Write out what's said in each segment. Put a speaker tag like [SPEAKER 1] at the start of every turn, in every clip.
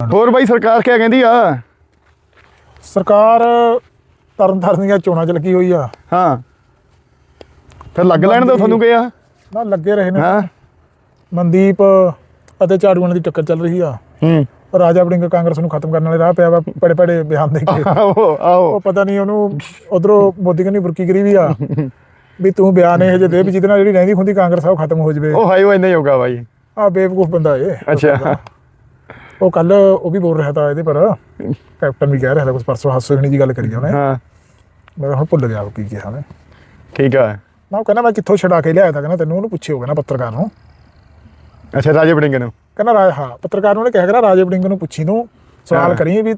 [SPEAKER 1] ਹੋਰ ਬਾਈ ਸਰਕਾਰ ਕਿਆ ਕਹਿੰਦੀ ਆ?
[SPEAKER 2] ਸਰਕਾਰ ਤਰਨ ਤਾਰਨ ਦੀਆਂ ਚੋਣਾਂ 'ਚ ਲੱਗੀ ਹੋਈ ਆ।
[SPEAKER 1] ਹਾਂ। ਫਿਰ ਲੱਗ ਲੈਣ ਦੋ ਤੁਹਾਨੂੰ ਕਿਹਾ
[SPEAKER 2] ਨਾ ਲੱਗੇ ਰਹੇ ਨੇ।
[SPEAKER 1] ਹਾਂ।
[SPEAKER 2] ਮਨਦੀਪ ਅਤੇ ਝਾੜੂਆਂ ਦੀ ਟੱਕਰ ਚੱਲ ਰਹੀ ਆ।
[SPEAKER 1] ਹੂੰ।
[SPEAKER 2] ਰਾਜਾ ਵੜਿੰਗ ਕਾਂਗਰਸ ਨੂੰ ਖਤਮ ਕਰਨ ਵਾਲੇ ਰਾਹ ਪਿਆ ਵਾ ਪੜੇ ਪੜੇ ਬਿਆਨ ਦੇ ਕੇ।
[SPEAKER 1] ਆਓ ਆਓ
[SPEAKER 2] ਉਹ ਪਤਾ ਨਹੀਂ ਉਹਨੂੰ ਉਧਰੋਂ ਮੋਦੀ ਕਨੀ ਬੁਰਕੀ ਕਰੀ ਵੀ ਆ। ਵੀ ਤੂੰ ਬਿਆਨ ਇਹ ਜੇ ਦੇ ਵੀ ਜਿਹਦੇ ਨਾਲ ਜਿਹੜੀ ਰਹਿੰਦੀ ਹੁੰਦੀ ਕਾਂਗਰਸ ਆ ਉਹ ਖਤਮ ਹੋ ਜਵੇ।
[SPEAKER 1] ਉਹ ਹਾਈ ਉਹ ਇੰਨੇ ਹੋਗਾ ਬਾਈ।
[SPEAKER 2] ਆ ਬੇਵਕੂਫ ਬੰਦਾ ਏ
[SPEAKER 1] ਅੱਛਾ।
[SPEAKER 2] ਉਹ ਕੱਲ ਉਹ ਵੀ ਬੋਲ ਰਿਹਾ ਤਾਂ ਇਹਦੇ ਪਰ ਕੈਪਟਨ ਵੀ ਕਹਿ ਰਿਹਾ था ਕੁਝ ਪਰਸੋਂ ਹਾਸੋ ਜਣੀ ਦੀ ਗੱਲ ਕਰੀ ਉਹਨੇ।
[SPEAKER 1] ਹਾਂ।
[SPEAKER 2] ਮੈਂ ਹੁਣ ਭੁੱਲ ਗਿਆ ਉਹ ਕੀ ਕਿਹਾ ਉਹਨੇ।
[SPEAKER 1] ਠੀਕ ਆ।
[SPEAKER 2] ਉਹ ਕਹਿੰਦਾ ਮੈਂ ਕਿੱਥੋਂ ਛਡਾ ਕੇ ਲਿਆਇਆ ਤਾਂ ਕਹਿੰਦਾ ਤੈਨੂੰ ਉਹਨੂੰ ਪੁੱਛੇ ਹੋਗਾ ਨਾ ਪੱਤਰਕਾਰ ਨੂੰ।
[SPEAKER 1] ਅੱਛਾ ਰਾਜੇ ਬੜਿੰਗ ਨੂੰ?
[SPEAKER 2] ਕਹਿੰਦਾ ਰਾਜ ਹਾਂ ਪੱਤਰਕਾਰ ਨੂੰ ਉਹਨੇ ਕਿਹਾ ਕਰਾ ਰਾਜੇ ਵੜਿੰਗ ਨੂੰ ਪੁੱਛੀ ਤੂੰ ਸਵਾਲ। ਕਰੀ ਵੀ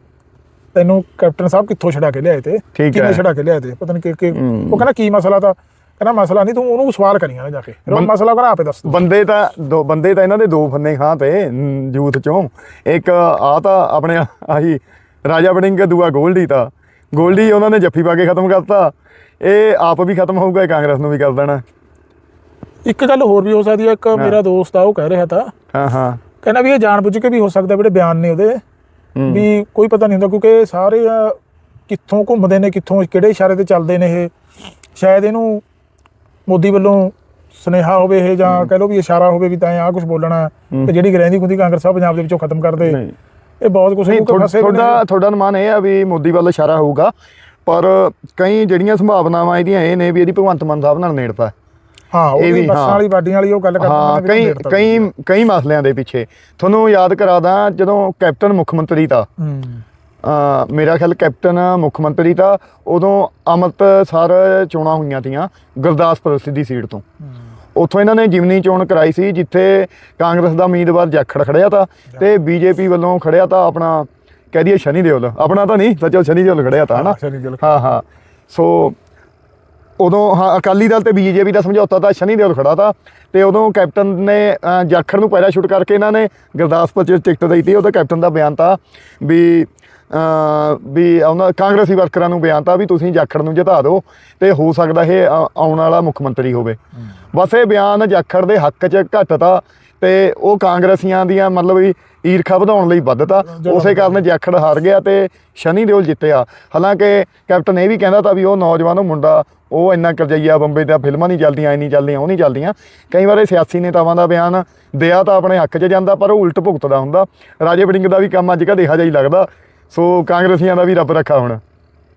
[SPEAKER 2] ਤੈਨੂੰ ਕੈਪਟਨ ਸਾਹਿਬ ਕਿੱਥੋਂ ਛਡਾ ਕੇ ਲਿਆਏ ਤੇ?
[SPEAKER 1] ਹੈ।
[SPEAKER 2] ਛਡਾ ਕੇ ਲਿਆਏ ਤੇ? ਪਤਾ ਨਹੀਂ ਕਿ। ਉਹ ਕਹਿੰਦਾ ਕੀ ਮਸਲਾ ਤਾਂ ਕਹਿੰਦਾ ਮਸਲਾ ਨਹੀਂ ਤੂੰ ਉਹਨੂੰ ਸਵਾਲ ਕਰੀਆਂ ਨਾ ਜਾ ਕੇ। ਫਿਰ ਉਹ ਮਸਲਾ ਕਹਿੰਦਾ ਆਪੇ ਦੱਸ ਦੂ
[SPEAKER 1] ਬੰਦੇ ਤਾਂ ਦੋ ਬੰਦੇ ਤਾਂ ਇਹਨਾਂ ਦੇ ਦੋ ਫੰਨੇ ਖਾਂ ਤੇ ਯੂਥ ਚੋਂ। ਇੱਕ ਆ ਤਾਂ ਆਪਣੇ ਆਹੀ ਰਾਜਾ ਬੜਿੰਗ ਦੂਆ ਗੋਲਡੀ ਤਾਂ। ਗੋਲਡੀ ਉਹਨਾਂ ਨੇ ਜੱਫੀ ਪਾ ਕੇ ਖਤਮ ਕਰਤਾ। ਇਹ ਆਪ ਵੀ ਖਤਮ ਹੋਊਗਾ ਇਹ ਕਾਂਗਰਸ ਨੂੰ ਵੀ ਕਰ ਦੇਣਾ।
[SPEAKER 2] ਇੱਕ ਗੱਲ ਹੋਰ ਵੀ ਹੋ ਸਕਦੀ ਹੈ ਇੱਕ ਮੇਰਾ ਦੋਸਤ ਆ ਉਹ ਕਹਿ ਰਿਹਾ ਤਾਂ।
[SPEAKER 1] ਹਾਂ ਹਾਂ।
[SPEAKER 2] ਕਹਿੰਦਾ ਵੀ ਇਹ ਜਾਣਬੁੱਝ ਕੇ ਵੀ ਹੋ ਸਕਦਾ ਜਿਹੜੇ ਬਿਆਨ ਨੇ ਉਹਦੇ। ਵੀ ਕੋਈ ਪਤਾ ਨਹੀਂ ਹੁੰਦਾ ਕਿਉਂਕਿ ਸਾਰੇ ਕਿੱਥੋਂ ਘੁੰਮਦੇ ਨੇ ਕਿੱਥੋਂ ਕਿਹੜੇ ਇਸ਼ਾਰੇ ਤੇ ਚੱਲਦੇ ਨੇ ਇਹ। ਸ਼ਾਇਦ ਇਹਨੂੰ ਮੋਦੀ ਵੱਲੋਂ ਸੁਨੇਹਾ ਹੋਵੇ ਇਹ ਜਾਂ ਕਹਿ ਲਓ ਵੀ ਇਸ਼ਾਰਾ ਹੋਵੇ ਵੀ ਤਾਂ ਆਹ ਕੁਝ ਬੋਲਣਾ ਤੇ ਜਿਹੜੀ ਗ੍ਰਹਿੰਦੀ ਖੁੰਦੀ ਕਾਂਗਰਸ ਸਾਹਿਬ ਪੰਜਾਬ ਦੇ ਵਿੱਚੋਂ ਖਤਮ ਕਰ ਦੇ। ਇਹ ਬਹੁਤ ਕੁਝ ਨੂੰ ਫਸੇ।
[SPEAKER 1] ਤੁਹਾਡਾ ਤੁਹਾਡਾ ਅਨੁਮਾਨ ਇਹ ਆ ਵੀ ਮੋਦੀ ਵੱਲ ਇਸ਼ਾਰਾ ਹੋਊਗਾ ਪਰ ਕਈ ਜਿਹੜੀਆਂ ਸੰਭਾਵਨਾਵਾਂ ਇਹਦੀਆਂ ਇਹ ਨੇ ਵੀ ਇਹਦੀ ਭਗਵੰਤ ਮਾਨ ਸਾਹਿਬ ਨਾਲ ਨੇੜਤਾ
[SPEAKER 2] ਹਾਂ। ਉਹ
[SPEAKER 1] ਇਹ
[SPEAKER 2] ਵੀ ਬੱਸਾਂ
[SPEAKER 1] ਹਾਂ।
[SPEAKER 2] ਵਾਲੀ ਬਾਡੀਆਂ ਵਾਲੀ ਉਹ ਗੱਲ ਕਰਦੇ
[SPEAKER 1] ਹਾਂ ਕਈ ਕਈ ਕਈ ਮਸਲਿਆਂ ਦੇ ਪਿੱਛੇ। ਤੁਹਾਨੂੰ ਯਾਦ ਕਰਾ ਦਾਂ ਜਦੋਂ ਕੈਪਟਨ ਮੁੱਖ ਮੰਤਰੀ ਤਾਂ
[SPEAKER 2] ਹੂੰ।
[SPEAKER 1] ਮੇਰਾ ਖਿਆਲ ਕੈਪਟਨ ਮੁੱਖ ਮੰਤਰੀ ਤਾਂ ਉਦੋਂ ਅੰਮ੍ਰਿਤਸਰ ਚੋਣਾਂ ਹੋਈਆਂ ਤੀਆਂ ਗੁਰਦਾਸਪੁਰ ਸਿੱਧੀ ਸੀਟ ਤੋਂ। ਉੱਥੋਂ ਇਹਨਾਂ ਨੇ ਜਿਮਨੀ ਚੋਣ ਕਰਾਈ ਸੀ ਜਿੱਥੇ ਕਾਂਗਰਸ ਦਾ ਉਮੀਦਵਾਰ ਜਾਖੜ ਖੜਿਆ ਤਾਂ ਤੇ ਬੀਜੇਪੀ ਵੱਲੋਂ ਖੜਿਆ ਤਾਂ ਆਪਣਾ ਕਹਿ ਦਈਏ ਸ਼ਨੀ ਦਿਓਲ। ਆਪਣਾ ਤਾਂ ਨਹੀਂ ਸੱਚੋ ਸ਼ਨੀ ਦਿਓਲ ਖੜਿਆ ਤਾਂ ਹਨਾ। ਹਾਂ ਹਾਂ ਸੋ ਉਦੋਂ ਹਾਂ ਅਕਾਲੀ ਦਲ ਤੇ ਬੀਜੇਪੀ ਦਾ ਸਮਝੌਤਾ ਤਾਂ ਸ਼ਨੀ ਦਿਓਲ ਖੜਾ ਤਾ ਤੇ ਉਦੋਂ ਕੈਪਟਨ ਨੇ ਜਾਖੜ ਨੂੰ ਪੈਰਾਸ਼ੂਟ ਕਰਕੇ ਇਹਨਾਂ ਨੇ ਗੁਰਦਾਸਪੁਰ ਚ ਟਿਕਟ ਦੇਈ ਤੀ ਉਹਦਾ ਕੈਪਟਨ ਦਾ ਬਿਆਨ ਤਾਂ ਵੀ ਵੀ ਉਹਨਾਂ ਕਾਂਗਰਸੀ ਵਰਕਰਾਂ ਨੂੰ ਬਿਆਨ ਤਾਂ ਵੀ ਤੁਸੀਂ ਜਾਖੜ ਨੂੰ ਜਿਤਾ ਦਿਓ ਤੇ ਹੋ ਸਕਦਾ ਇਹ ਆਉਣ ਵਾਲਾ ਮੁੱਖ ਮੰਤਰੀ ਹੋਵੇ। ਬਸ ਇਹ ਬਿਆਨ ਜਾਖੜ ਦੇ ਹੱਕ 'ਚ ਘਟਤਾ ਤੇ ਉਹ ਕਾਂਗਰਸੀਆਂ ਦੀਆਂ ਮਤਲਬ ਵੀ ਈਰਖਾ ਵਧਾਉਣ ਲਈ ਵੱਧਤਾ ਉਸੇ ਕਾਰਨ ਜਾਖੜ ਹਾਰ ਗਿਆ ਤੇ ਸ਼ਨੀ ਦਿਓਲ ਜਿੱਤਿਆ। ਹਾਲਾਂਕਿ ਕੈਪਟਨ ਇਹ ਵੀ ਕਹਿੰਦਾ ਤਾਂ ਵੀ ਉਹ ਨੌਜਵਾਨ ਉਹ ਮੁੰਡਾ ਉਹ ਇੰਨਾ ਕਰਜਈਆ ਬੰਬੇ ਦੀਆਂ ਫਿਲਮਾਂ ਨਹੀਂ ਚੱਲਦੀਆਂ ਐ ਨਹੀਂ ਚੱਲਦੀਆਂ ਉਹ ਨਹੀਂ ਚੱਲਦੀਆਂ। ਕਈ ਵਾਰ ਇਹ ਸਿਆਸੀ ਨੇਤਾਵਾਂ ਦਾ ਬਿਆਨ ਦਿਆ ਤਾਂ ਆਪਣੇ ਹੱਕ 'ਚ ਜਾਂਦਾ ਪਰ ਉਹ ਉਲਟ ਭੁਗਤਦਾ ਹੁੰਦਾ। ਰਾਜੇ ਵੜਿੰਗ ਦਾ ਵੀ ਕੰਮ ਅੱਜ ਕੱਲ੍ਹ ਜਿਹਾ ਹੀ ਲੱਗਦਾ। ਸੋ ਕਾਂਗਰਸੀਆਂ ਦਾ ਵੀ ਰੱਬ ਰੱਖਾ ਹੁਣ।